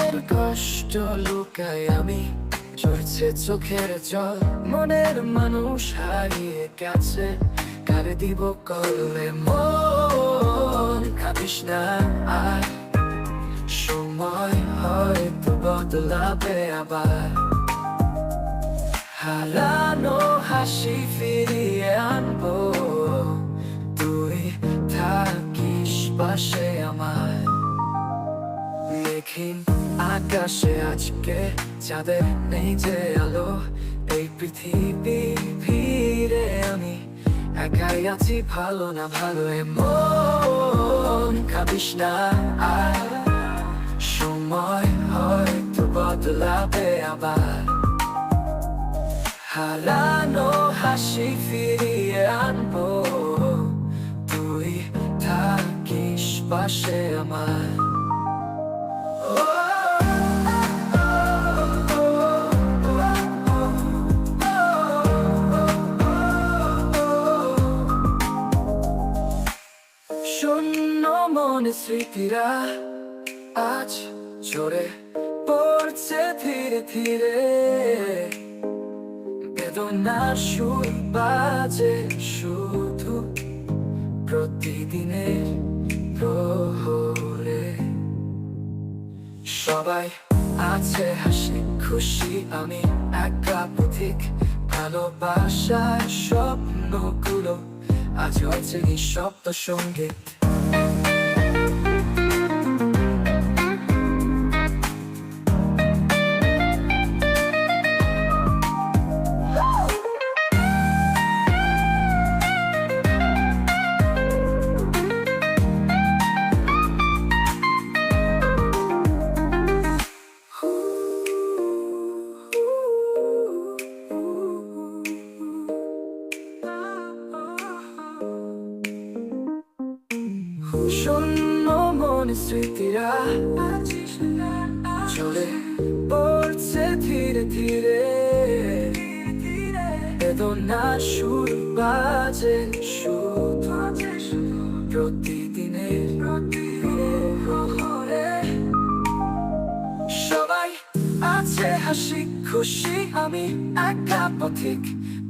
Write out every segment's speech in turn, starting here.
কষ্ট লুকাই আমি। ঝরছে চোখের জল, মনের মানুষ হারিয়ে গেছে। কারে দিব করলে মন কাঁদিস না আর। সময় হয়তো বদলাবে আবার। হারানো হাসি ফিরিয়ে আনব। তুই থাকিস পাশে আমার। মেঘিন আকাশে আজকে চাঁদের নেই যে আলো, এই পৃথিবী ভিড়ে আমি একাই আছি ভালো না ভালো মন। খাবিস না আর সময় হয়তো বদলাবে আবার। হারানো হাসি ফিরিয়ে আনব। তুই থাকিস পাশে আমার। মনে স্মৃতিরা আজ ঝরে পড়ছে ধীরে ধীরে। বেদনার সুর বাজে শুধু প্রতিদিনের প্রহরে। সবাই আছে হাসি খুশি, আমি একা পথিক। ভালোবাসার স্বপ্নগুলো আজ হয়েছে নিঃশব্দ সংগীত। শূন্য মনে স্মৃতিরা চলে পড়ছে ধীরে ধীরে। বেদনা সুর বাজে শুধু প্রতিদিনের সবাই আছে হাসি খুশি, আমি একা পথিক।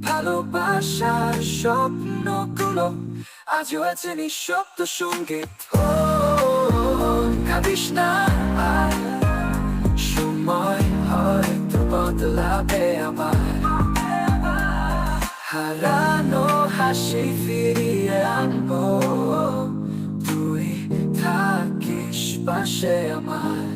ভালোবাসার স্বপ্নগুলো আজও আছে নিঃশব্দ সংগীত। কাঁদিস না আর। সময় হয়তো বদলাবে আবার হারানো হাসি ফিরিয়ে আনব। তুই থাকিস পাশে আমার।